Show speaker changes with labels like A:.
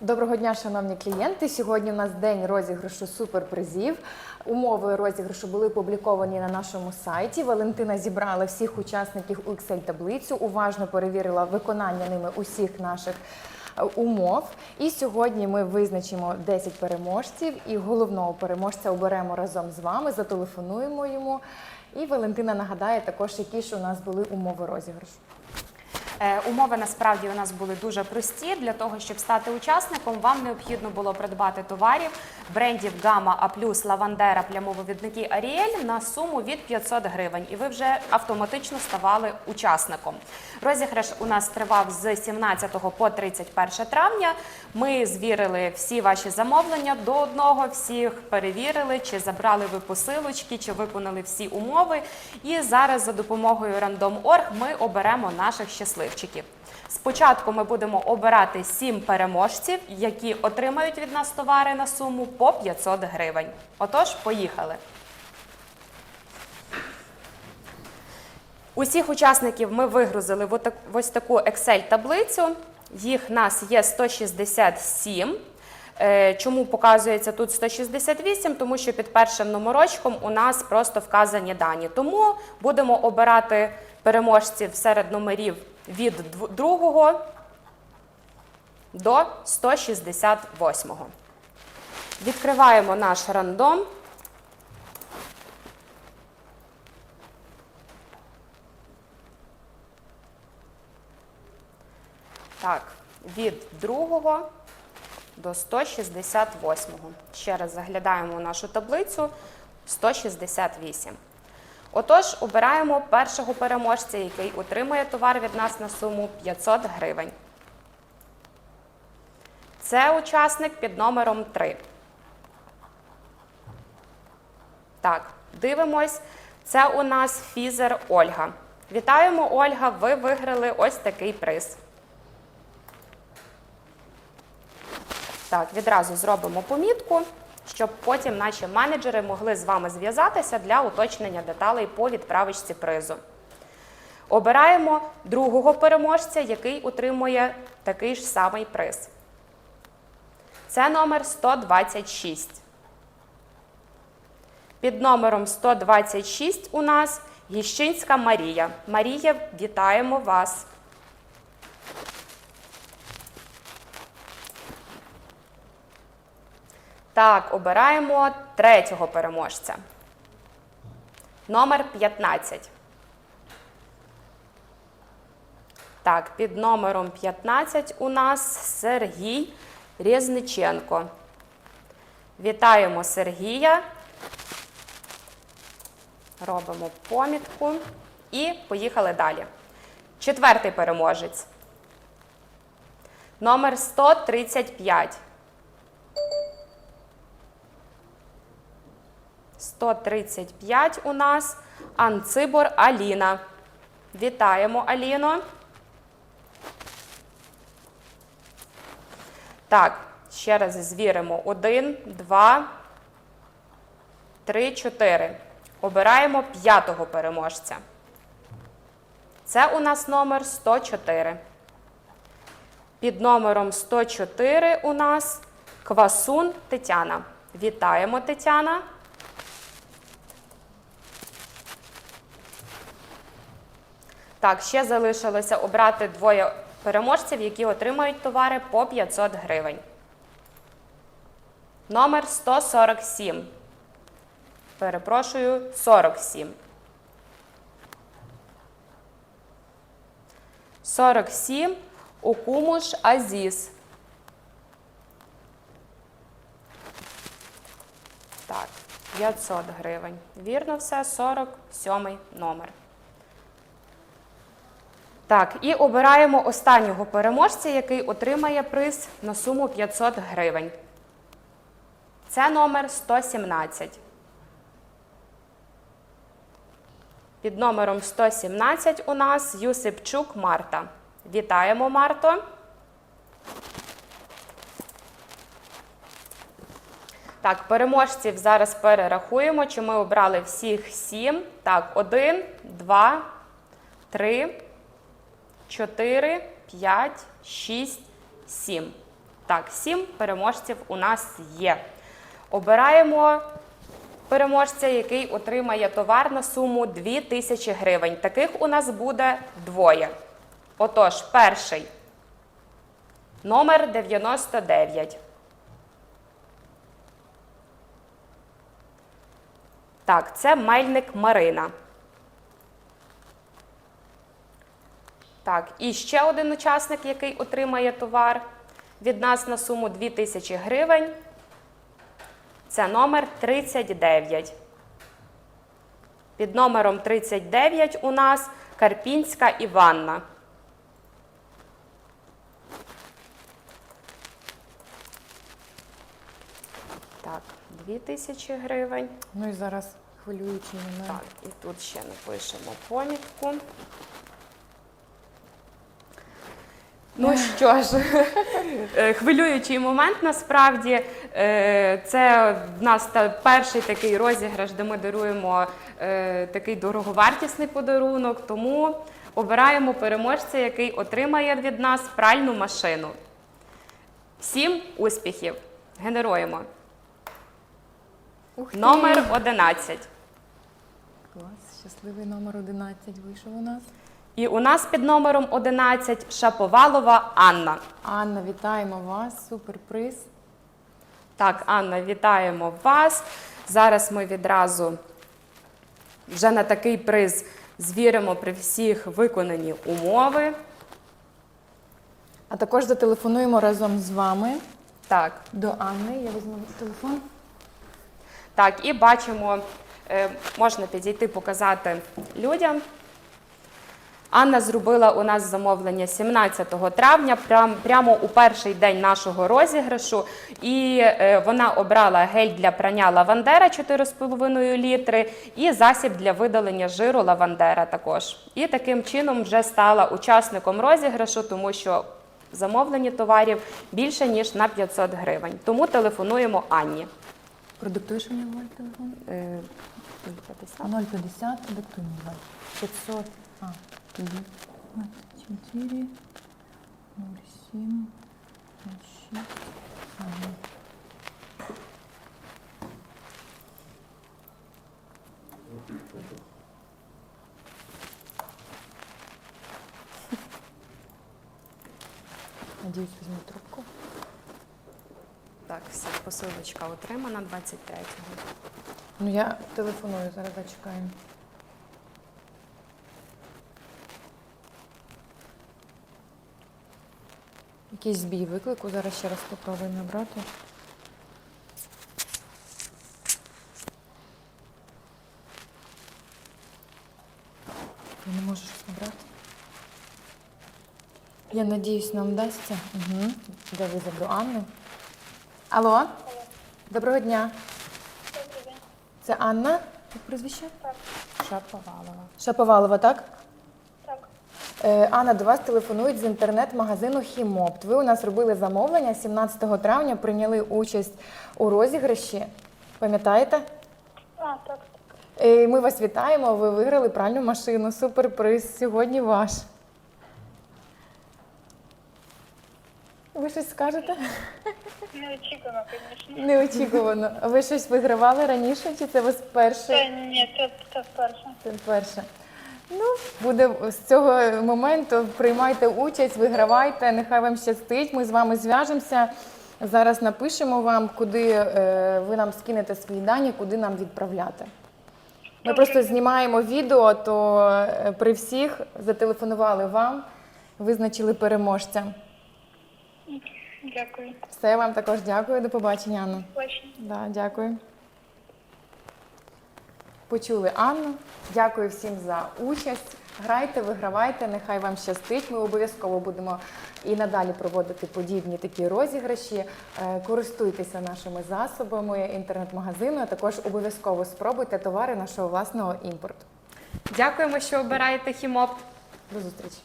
A: Доброго дня, шановні клієнти. Сьогодні у нас день розіграшу суперпризів. Умови розіграшу були опубліковані на нашому сайті. Валентина зібрала всіх учасників у Excel-таблицю, уважно перевірила виконання ними усіх наших е, умов. І сьогодні ми визначимо 10 переможців і головного переможця оберемо разом з вами, зателефонуємо йому. І Валентина нагадає також, які ж у нас були умови розіграшу.
B: Е, Умови насправді у нас були дуже прості. Для того, щоб стати учасником, вам необхідно було придбати товарів брендів Гама А Лавандера, плямовивідники Аріель на суму від 500 гривень, і ви вже автоматично ставали учасником. Розіграш у нас тривав з 17 по 31 травня. Ми звірили всі ваші замовлення до одного, всіх перевірили, чи забрали ви посилочки, чи виконали всі умови. І зараз за допомогою Random.org ми оберемо наших щасливчиків. Спочатку ми будемо обирати сім переможців, які отримають від нас товари на суму по 500 гривень. Отож, поїхали. Усіх учасників ми вигрузили в ось таку Excel-таблицю. Їх нас є 167. Е, Чому показується тут 168? Тому що під першим номерочком у нас просто вказані дані. Тому будемо обирати переможців серед номерів від дв- другого до 168. Відкриваємо наш рандом. Так, від другого до 168. Ще раз заглядаємо нашу таблицю 168. Отож, обираємо першого переможця, який отримує товар від нас на суму 500 гривень. Це учасник під номером 3. Так, дивимось. Це у нас фізер Ольга. Вітаємо, Ольга! Ви виграли ось такий приз. Так, відразу зробимо помітку, щоб потім наші менеджери могли з вами зв'язатися для уточнення деталей по відправочці призу. Обираємо другого переможця, який отримує такий ж самий приз. Це номер 126. Під номером 126 у нас Гіщинська Марія. Марія, вітаємо вас! Так, обираємо третього переможця. Номер 15. Так, під номером 15 у нас Сергій Рєзниченко. Вітаємо Сергія. Робимо помітку і поїхали далі. Четвертий переможець. Номер 135. 135 у нас Анцибор Аліна. Вітаємо Аліно. Так, ще раз звіримо. Один, два, три, чотири. Обираємо п'ятого переможця. Це у нас номер 104. Під номером 104 у нас Квасун Тетяна. Вітаємо Тетяна. Так, ще залишилося обрати двоє переможців, які отримають товари по 500 гривень. Номер 147. Перепрошую, 47. 47 Укумуш Азіз. Так, 500 гривень. Вірно все, 47 номер. Так, і обираємо останнього переможця, який отримає приз на суму 500 гривень. Це номер 117. Під номером 117 у нас Юсипчук Марта. Вітаємо, Марто. Так, переможців зараз перерахуємо, чи ми обрали всіх сім. Так, один, два, три, чотири, п'ять, шість, сім. Так, сім переможців у нас є. Обираємо переможця, який отримає товар на суму 2000 гривень. Таких у нас буде двоє. Отож, перший номер 99. Так, це мельник Марина. Так, і ще один учасник, який отримає товар від нас на суму 2000 гривень. Це номер 39. Під номером 39 у нас Карпінська Іванна. Так, 2000 гривень.
A: Ну і зараз хвилюючий момент.
B: Так, і тут ще напишемо помітку. Ну що ж, е, хвилюючий момент насправді е, це в нас перший такий розіграш, де ми даруємо е, такий дороговартісний подарунок, тому обираємо переможця, який отримає від нас пральну машину. Всім успіхів! Генеруємо.
A: Ух ти!
B: Номер 11.
A: Клас, щасливий номер 11 вийшов у нас.
B: І у нас під номером 11 Шаповалова Анна.
A: Анна, вітаємо вас. Суперприз.
B: Так, Анна, вітаємо вас. Зараз ми відразу вже на такий приз звіримо при всіх виконані умови.
A: А також зателефонуємо разом з вами
B: Так,
A: до Анни. Я візьму телефон.
B: так, і бачимо, е, можна підійти показати людям. Анна зробила у нас замовлення 17 травня, прям, прямо у перший день нашого розіграшу. І е, вона обрала гель для прання лавандера 4,5 літри і засіб для видалення жиру лавандера також. І таким чином вже стала учасником розіграшу, тому що замовлені товарів більше ніж на 500 гривень. Тому телефонуємо Анні.
A: Продиктуєш мені Валь, телефон?
B: Е,
A: А 050, диктуй мені Валь. 500. А. Угу. 24, 07, 06. Ага. Надіюсь, візьму трубку.
B: Так, все, посилочка отримана 23-го.
A: Ну, я телефоную, зараз зачекаємо. Якийсь збій виклику, зараз ще раз спробуємо набрати. Я не можу щось набрати. Я надіюсь, нам вдасться. Угу. Де визов до Анни? Алло? Доброго дня. Це Анна? Як прізвище?
B: Шаповалова.
A: Шаповалова, так? Е, Анна, до вас телефонують з інтернет-магазину Хімопт. Ви у нас робили замовлення 17 травня, прийняли участь у розіграші. Пам'ятаєте?
C: а, так.
A: Е, Ми вас вітаємо. Ви виграли пральну машину. Суперприз. Сьогодні ваш. Ви щось скажете?
C: Неочікувано, звісно.
A: Неочікувано. Ви щось вигравали раніше, чи це вас перше?
C: Ні, це, це вперше.
A: Це перше. Ну, буде з цього моменту. Приймайте участь, вигравайте. Нехай вам щастить. Ми з вами зв'яжемося. Зараз напишемо вам, куди е, ви нам скинете свої дані, куди нам відправляти. Ми просто знімаємо відео, то е, при всіх зателефонували вам, визначили переможця.
C: Дякую.
A: Все, вам також дякую. До побачення, Анна.
C: Бачення.
A: Да, дякую. Почули Анну. Дякую всім за участь. Грайте, вигравайте, нехай вам щастить. Ми обов'язково будемо і надалі проводити подібні такі розіграші. Е, Користуйтеся нашими засобами інтернет-магазину. а Також обов'язково спробуйте товари нашого власного імпорту.
B: Дякуємо, що обираєте хімоп.
A: До зустрічі!